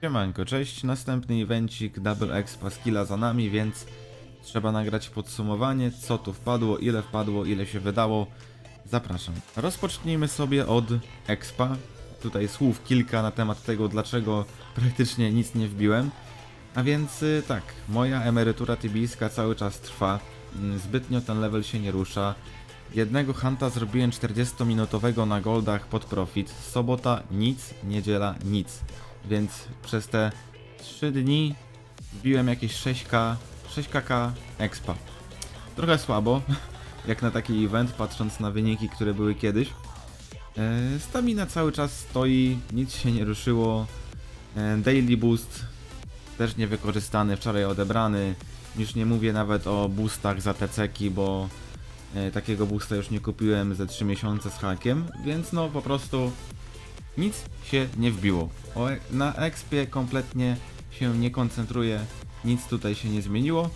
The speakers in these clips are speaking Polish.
Siemanko, cześć, następny evencik Double Expa Skilla za nami, więc trzeba nagrać podsumowanie, co tu wpadło, ile wpadło, ile się wydało. Zapraszam. Rozpocznijmy sobie od Expa. Tutaj słów kilka na temat tego, dlaczego praktycznie nic nie wbiłem. A więc y, tak, moja emerytura tybijska cały czas trwa, Mm, zbytnio ten level się nie rusza. Jednego hanta zrobiłem 40-minutowego na goldach pod profit. Sobota nic, niedziela nic. Więc przez te 3 dni wbiłem jakieś 6k, 6kk expa. Trochę słabo, jak na taki event, patrząc na wyniki, które były kiedyś. E, Stamina cały czas stoi, nic się nie ruszyło. E, Daily boost też niewykorzystany, wczoraj odebrany. Już nie mówię nawet o boostach za teceki, bo e, takiego boosta już nie kupiłem ze 3 miesiące z hakiem, więc no po prostu nic się nie wbiło. O, na expie kompletnie się nie koncentruję, nic tutaj się nie zmieniło.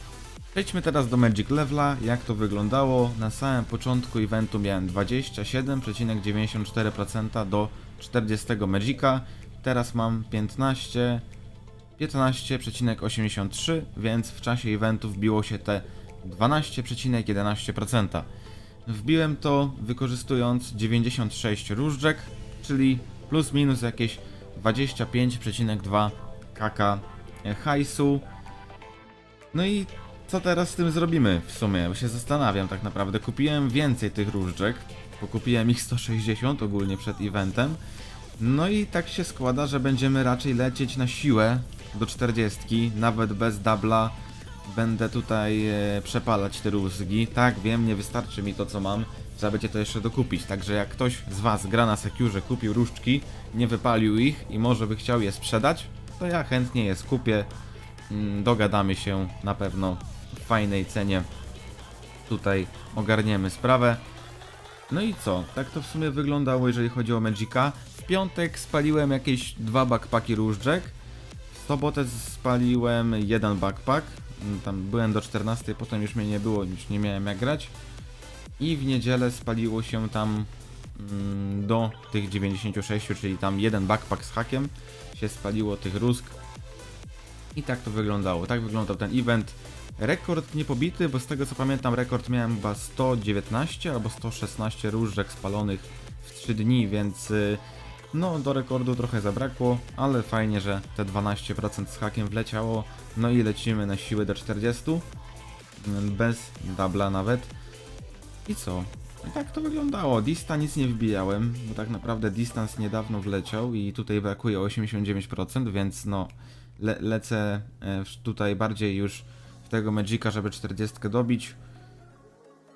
Przejdźmy teraz do Magic Levela, jak to wyglądało. Na samym początku eventu miałem 27,94% do 40 Magica, teraz mam 15, 15,83, więc w czasie eventu wbiło się te 12,11%. Wbiłem to wykorzystując 96 różdżek, czyli plus minus jakieś 25,2 kk hajsu. No i co teraz z tym zrobimy w sumie? Bo się zastanawiam tak naprawdę. Kupiłem więcej tych różdżek, bo kupiłem ich 160 ogólnie przed eventem. No i tak się składa, że będziemy raczej lecieć na siłę do 40, nawet bez dubla. Będę tutaj e, przepalać te rózgi. Tak, wiem, nie wystarczy mi to co mam. Trzeba będzie to jeszcze dokupić. Także jak ktoś z Was gra na Securze, kupił różdżki, nie wypalił ich i może by chciał je sprzedać, to ja chętnie je skupię. Mm, Dogadamy się na pewno w fajnej cenie. Tutaj ogarniemy sprawę. No i co? Tak to w sumie wyglądało, jeżeli chodzi o Magica. W piątek spaliłem jakieś dwa backpacki różdżek. W sobotę spaliłem jeden backpack. Mm, Tam byłem do 14, potem już mnie nie było, już nie miałem jak grać. I w niedzielę spaliło się tam mm, do tych 96, czyli tam jeden backpack z hakiem się spaliło tych rózg. I tak to wyglądało. Tak wyglądał ten event. Rekord nie pobity, bo z tego co pamiętam, rekord miałem chyba 119 albo 116 różdżek spalonych w 3 dni, więc y, no do rekordu trochę zabrakło, ale fajnie, że te 12% z hakiem wleciało. No i lecimy na siłę do 40, mm, bez dubla nawet. I co? I tak to wyglądało. Dista nic nie wbijałem, bo tak naprawdę distans niedawno wleciał i tutaj brakuje 89%, więc no le lecę e, tutaj bardziej już w tego Magica, żeby 40 dobić.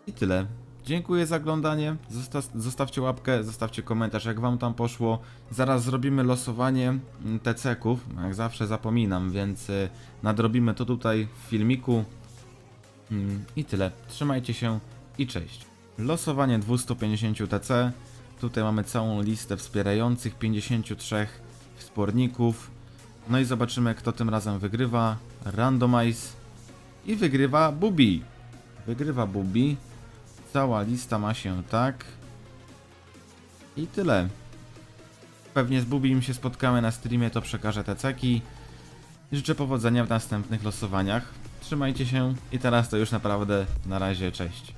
I tyle. Dziękuję za oglądanie. Zosta zostawcie łapkę, zostawcie komentarz, jak wam tam poszło. Zaraz zrobimy losowanie mm, TC-ków. Jak zawsze zapominam, więc y, nadrobimy to tutaj w filmiku. Mm, I tyle. Trzymajcie się i cześć. Losowanie 250 TC. Tutaj mamy całą listę wspierających 53 wsporników. No i zobaczymy, kto tym razem wygrywa. Randomize. I wygrywa Bubi. Wygrywa Bubi. Cała lista ma się tak. I tyle. Pewnie z Bubim się spotkamy na streamie, to przekażę te ceki. Życzę powodzenia w następnych losowaniach. Trzymajcie się i teraz to już naprawdę na razie, cześć.